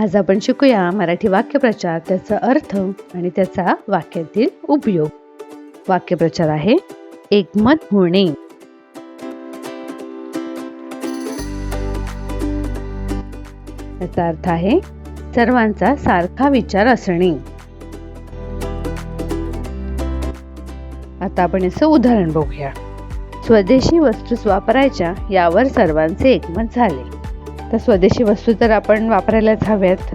आज आपण शिकूया मराठी वाक्यप्रचार त्याचा अर्थ आणि त्याचा वाक्यातील उपयोग. वाक्यप्रचार आहे एकमत होणे. याचा अर्थ आहे सर्वांचा सारखा विचार असणे. आता आपण याचं उदाहरण बघूया. स्वदेशी वस्तूस वापरायच्या यावर सर्वांचे एकमत झाले. तर स्वदेशी वस्तू तर आपण वापरायलाच हव्यात.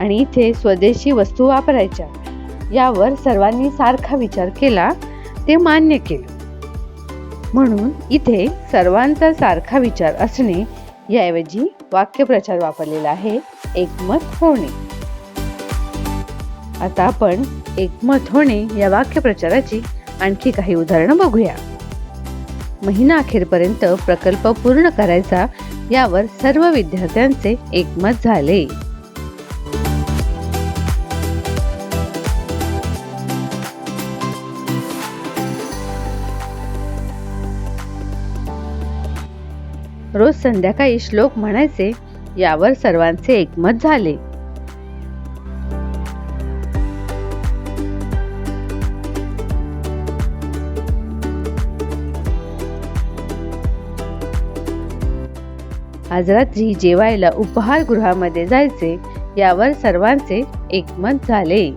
आणि इथे स्वदेशी वस्तू वापरायच्या. यावर सर्वांनी सारखा विचार केला ते मान्य केलं. म्हणून इथे सर्वांचा सारखा विचार असणे याऐवजी वाक्यप्रचार वापरलेला आहे एकमत होणे. आता आपण एकमत होणे या वाक्यप्रचाराची आणखी काही उदाहरणं बघूया. महिना अखेरपर्यंत प्रकल्प पूर्ण करायचा यावर सर्व विद्यार्थ्यांचे एकमत झाले. रोज संध्याकाळी श्लोक म्हणायचे यावर सर्वांचे एकमत झाले. आज रात्री जेवायला उपहारगृहामध्ये जायचे यावर सर्वांचे एकमत झाले.